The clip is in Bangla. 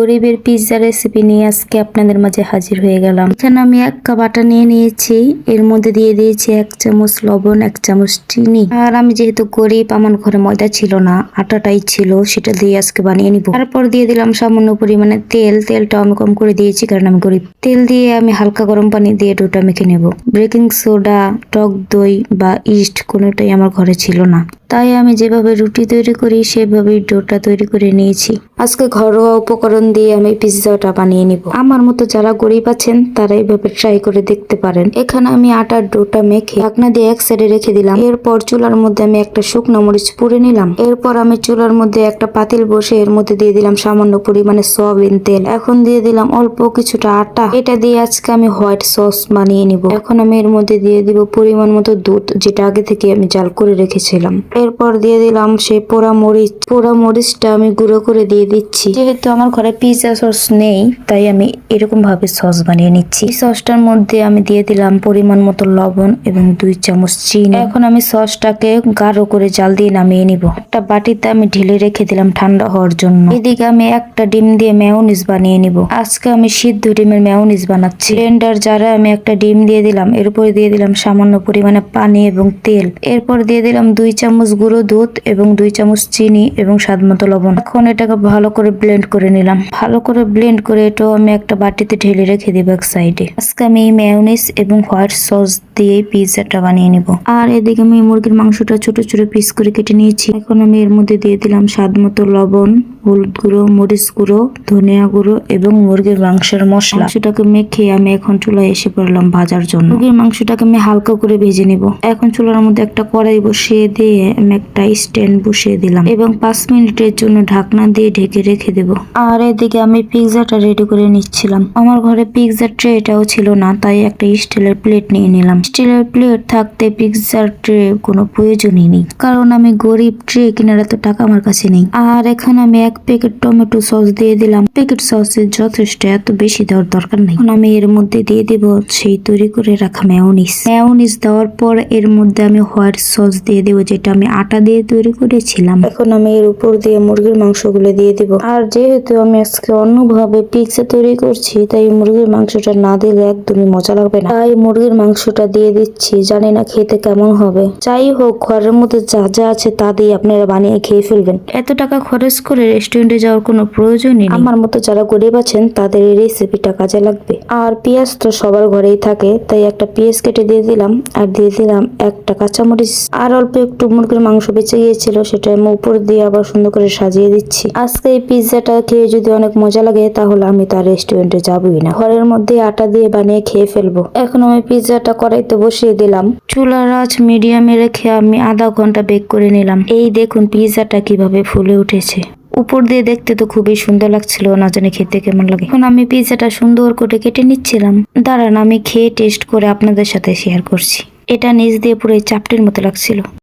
গরিবের পিৎজা রেসিপি নিয়ে আজকে আপনাদের মাঝে হাজির হয়ে গেলাম। এখানে আমি এক কাপ আটা নিয়ে নিয়েছি। এর মধ্যে দিয়ে দিয়েছি এক চামচ লবণ, এক চামচ চিনি। আর আমি যেহেতু গরিব, আমার ঘরে ময়দা ছিল না, আটাটাই ছিল, সেটা দিয়ে আজকে বানিয়ে নিব। তারপর দিয়ে দিলাম সামান্য পরিমাণে তেল। তেলটা আমি কম করে দিয়েছি কারণ আমি গরিব। তেল দিয়ে আমি হালকা গরম পানি দিয়ে ডোটা মেখে নেব। বেকিং সোডা টক দই বা ইস্ট কোনোটাই আমার ঘরে ছিল না। তাই আমি যেভাবে রুটি তৈরি করি, সেভাবেই ডোটা তৈরি করে নিয়েছি। আজকে ঘরোয়া উপকরণ দিয়ে আমি পিৎজাটা বানিয়ে নিব। আমার মতো যারা গরিব আছেন, তারা এইভাবে ট্রাই করে দেখতে পারেন। এখানে আমি আটার ডোটা মেখে ঢাকনা দিয়ে এক সাইডে রেখে দিলাম। এরপর চুলার মধ্যে আমি একটা শুকনো মরিচ পুড়ে নিলাম। এরপর আমি চুলার মধ্যে একটা পাতিল বসে এর মধ্যে দিয়ে দিলাম সামান্য পরিমাণে সয়াবিন তেল। এখন দিয়ে দিলাম অল্প কিছুটা আটা। এটা দিয়ে আজকে আমি হোয়াইট সস বানিয়ে নিব। এখন আমি এর মধ্যে দিয়ে দিব পরিমাণ মতো দুধ, যেটা আগে থেকে আমি জাল করে রেখেছিলাম। এরপর দিয়ে দিলাম সেই পোড়া মরিচ। পোড়া মরিচটা আমি গুঁড়ো করে দিয়ে দিচ্ছি। যেহেতু আমার ঘরে পিৎজা সস নেই, তাই আমি এরকম ভাবে সস বানিয়ে নিচ্ছি। সসটার মধ্যে আমি দিয়ে দিলাম পরিমাণ মতো লবণ এবং দুই চামচ চিনি। এখন আমি সসটাকে গাঢ় করে জাল দিয়ে নামিয়ে নিব। একটা বাটিতে আমি ঢেলে রেখে দিলাম ঠান্ডা হওয়ার জন্য। এদিকে আমি একটা ডিম দিয়ে মেয়োনিজ বানিয়ে নিব। আজকে আমি সিদ্ধ ডিমের মেয়োনিজ বানাচ্ছি। ব্লেন্ডার জারে আমি একটা ডিম দিয়ে দিলাম। এর উপরে দিয়ে দিলাম সামান্য পরিমাণে পানি এবং তেল। এরপর দিয়ে দিলাম দুই চামচ গুঁড়ো দুধ এবং দুই চামচ চিনি এবং স্বাদ মতো লবণ। এখন এটাকে ভালো করে ব্লেন্ড করে নিলাম। ভালো করে ব্লেন্ড করে এটাও আমি একটা বাটিতে ঢেলে রেখে দিব এক সাইডে আজকে আমি এই মেয়নিস এবং হোয়াইট সস দিয়ে পিৎজাটা বানিয়ে নিব। আর এদিকে আমি মুরগির মাংসটা ছোট ছোট পিস করে কেটে নিয়েছি। এখন আমি এর মধ্যে দিয়ে দিলাম স্বাদ মতো লবণ। হলুদ গুঁড়ো, মরিচ গুঁড়ো, ধনিয়া গুঁড়ো এবং মুরগির মাংসের মশলা। মাংসটাকে মেখে আমি এখন চুলায় এসে পড়লাম ভাজার জন্য। মুরগির মাংসটাকে আমি হালকা করে ভেজে নিব। এখন চুলার মধ্যে একটা কড়াই বসিয়ে দিয়ে আমি একটা স্ট্যান্ড বসিয়ে দিলাম এবং পাঁচ মিনিটের জন্য ঢাকনা দিয়ে ঢেকে রেখে দেব। আর এদিকে আমি পিৎজাটা রেডি করে নিচ্ছিলাম। আমার ঘরে পিৎজার ট্রে এটাও ছিল না, তাই একটা স্টিলের প্লেট নিয়ে নিলাম। স্টিলের প্লেট থাকতে পিৎজার ট্রে কোনো প্রয়োজনই নেই। কারণ আমি গরিব ট্রে কেনার এত টাকা আমার কাছে নেই। আর এখানে আমি এক প্যাকেট টমেটো সস দিয়ে দিলাম। প্যাকেট সসের যথেষ্ট এত বেশি দেওয়ার দরকার নেই। এখন আমি এর মধ্যে দিয়ে দেব সেই তৈরি করে রাখা মেয়োনিস মেয়োনিস দেওয়ার পর এর মধ্যে আমি হোয়াইট সস দিয়ে দেবো, যেটা আমি আটা দিয়ে তৈরি করেছিলাম। এখন আমি এর উপর দিয়ে মুরগির মাংসগুলো দিয়ে দিব। আর যেহেতু আমি আজকে অন্যভাবে পিৎজা তৈরি করছি, তাই মুরগির মাংসটা না দিলে একদমই মজা লাগবে না। তাই মুরগির মাংসটা দিয়ে দিচ্ছি, জানি না খেতে কেমন হবে। যাই হোক, ঘরের মধ্যে যা যা আছে তা দিয়ে আপনারা বানিয়ে খেয়ে ফেলবেন। এত টাকা খরচ করে রেস্টুরেন্টে যাওয়ার কোনো প্রয়োজনই নেই। আমার মতো যারা গরিব আছেন তাদের এই রেসিপিটা কাজে লাগবে। আর পেঁয়াজ তো সবার ঘরেই থাকে তাই একটা পেঁয়াজ কেটে দিয়ে দিলাম আর দিয়ে দিলাম একটা কাঁচামরিচ। আর অল্প একটু মুরগির মাংস বেঁচে গিয়েছিল সেটা আমি উপর দিয়ে আবার সুন্দর করে সাজিয়ে দিচ্ছি। আজকে এই পিৎজাটা খেয়ে যদি অনেক মজা লাগে তাহলে আমি তার রেস্টুরেন্টে যাবই না। ঘরের মধ্যে আটা দিয়ে বানিয়ে খেয়ে ফেলব। এখন আমি পিৎজাটা কড়াইতে বসিয়ে দিলাম। চুলার আঁচ মিডিয়ামে রেখে আমি আধা ঘণ্টা বেক করে নিলাম। এই দেখুন পিৎজাটা কীভাবে ফুলে উঠেছে। উপর দিয়ে দেখতে তো খুবই সুন্দর লাগছিল, না জানি খেতে কেমন লাগে। এখন আমি পিৎজাটা সুন্দর করে কেটে নিচ্ছিলাম। দাঁড়ান, আমি খেয়ে টেস্ট করে আপনাদের সাথে শেয়ার করছি। এটা নিচ দিয়ে পুরো চাপটির মতো লাগছিল।